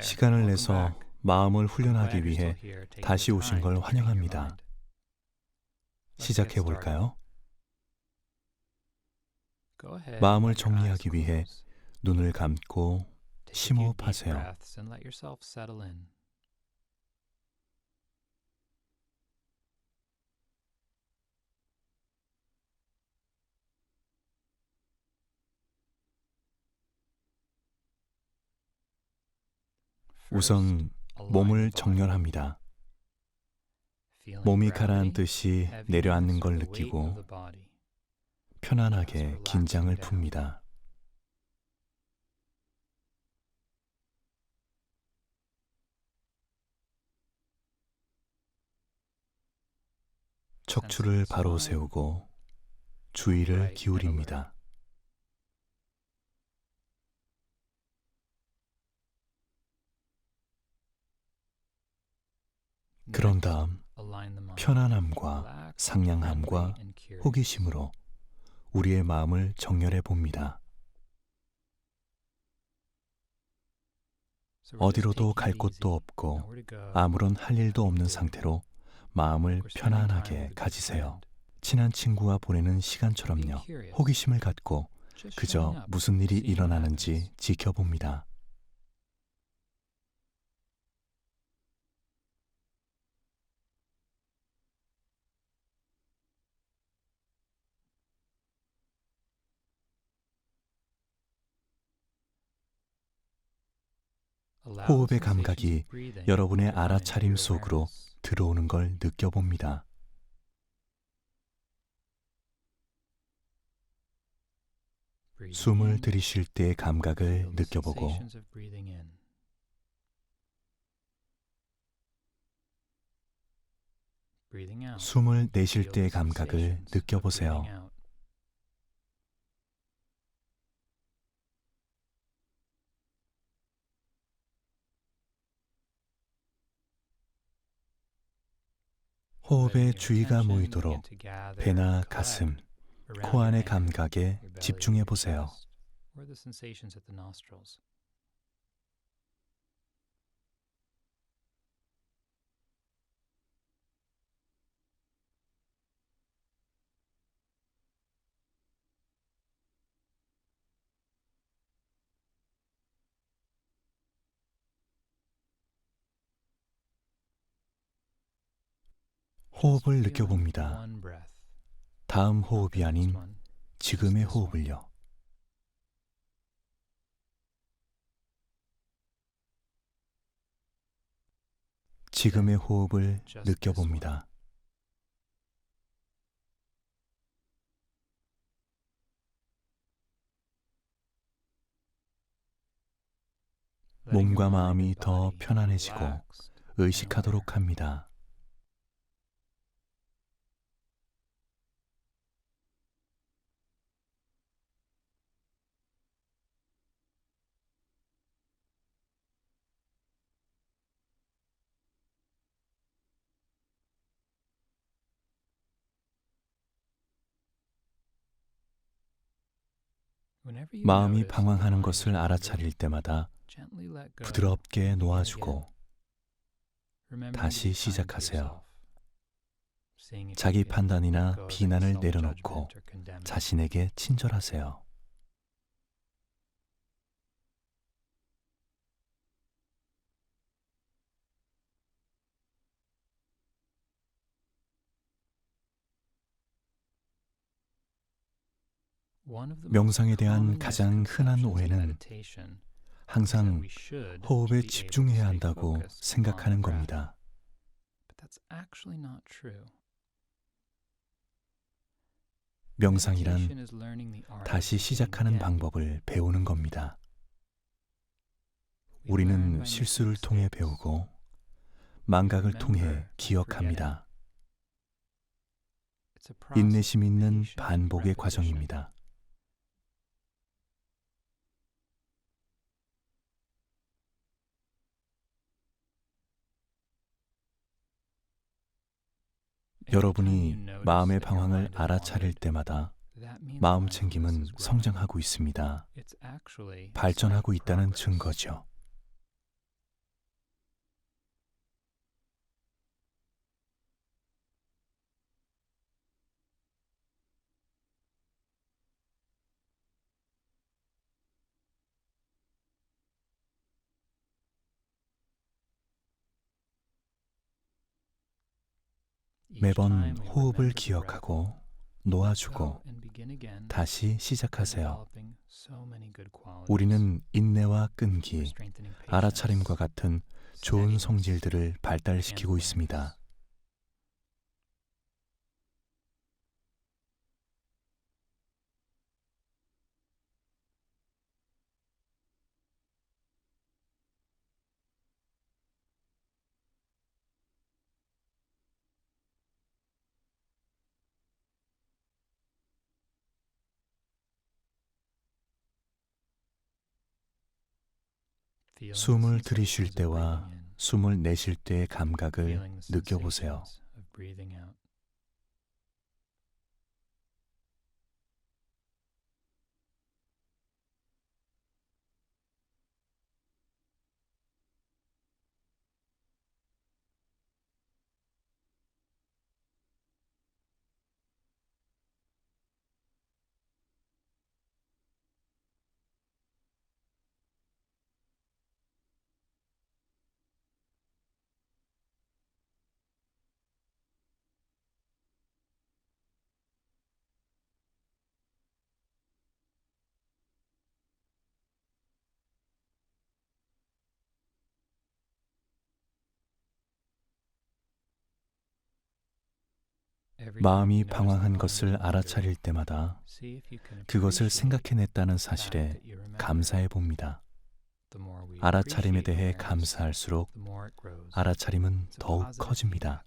시간을 내서 마음을 훈련하기 위해 다시 오신 걸 환영합니다. 시작해 볼까요? 마음을 정리하기 위해 눈을 감고 심호흡하세요. 우선 몸을 정렬합니다. 몸이 가라앉듯이 내려앉는 걸 느끼고 편안하게 긴장을 풉니다. 척추를 바로 세우고 주의를 기울입니다. 그런 다음 편안함과 상냥함과 호기심으로 우리의 마음을 정렬해 봅니다. 어디로도 갈 곳도 없고 아무런 할 일도 없는 상태로 마음을 편안하게 가지세요. 친한 친구와 보내는 시간처럼요. 호기심을 갖고 그저 무슨 일이 일어나는지 지켜봅니다. 호흡의 감각이 여러분의 알아차림 속으로 들어오는 걸 느껴봅니다. 숨을 들이쉴 때의 감각을 느껴보고 숨을 내쉴 때의 감각을 느껴보세요. 호흡에 주의가 모이도록 배나 가슴, 코 안의 감각에 집중해 보세요. 호흡을 느껴봅니다. 다음 호흡이 아닌 지금의 호흡을요. 지금의 호흡을 느껴봅니다. 몸과 마음이 더 편안해지고 의식하도록 합니다. 마음이 방황하는 것을 알아차릴 때마다 부드럽게 놓아주고 다시 시작하세요. 자기 판단이나 비난을 내려놓고 자신에게 친절하세요. 명상에 대한 가장 흔한 오해는 항상 호흡에 집중해야 한다고 생각하는 겁니다. 명상이란 다시 시작하는 방법을 배우는 겁니다. 우리는 실수를 통해 배우고 망각을 통해 기억합니다. 인내심 있는 반복의 과정입니다. 여러분이 마음의 방황을 알아차릴 때마다 마음 챙김은 성장하고 있습니다. 발전하고 있다는 증거죠. 매번 호흡을 기억하고 놓아주고 다시 시작하세요. 우리는 인내와 끈기, 알아차림과 같은 좋은 성질들을 발달시키고 있습니다. 숨을 들이쉴 때와 숨을 내쉴 때의 감각을 느껴보세요. 마음이 방황한 것을 알아차릴 때마다 그것을 생각해냈다는 사실에 감사해 봅니다. 알아차림에 대해 감사할수록 알아차림은 더욱 커집니다.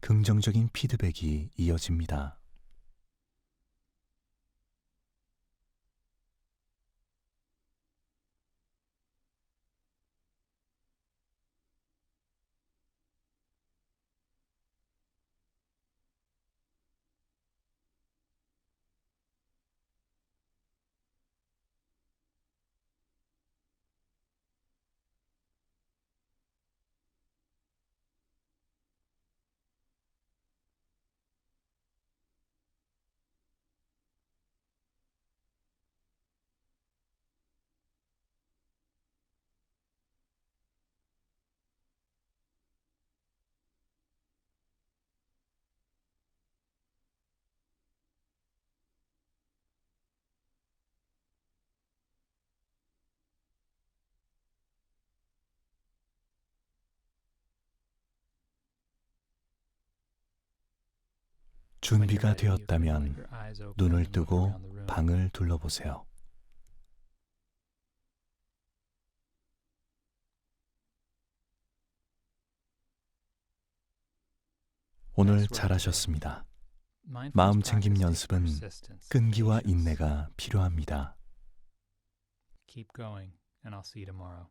긍정적인 피드백이 이어집니다. 준비가 되었다면 눈을 뜨고 방을 둘러보세요. 오늘 잘하셨습니다. 마음 챙김 연습은 끈기와 인내가 필요합니다. Keep going, and I'll see you tomorrow.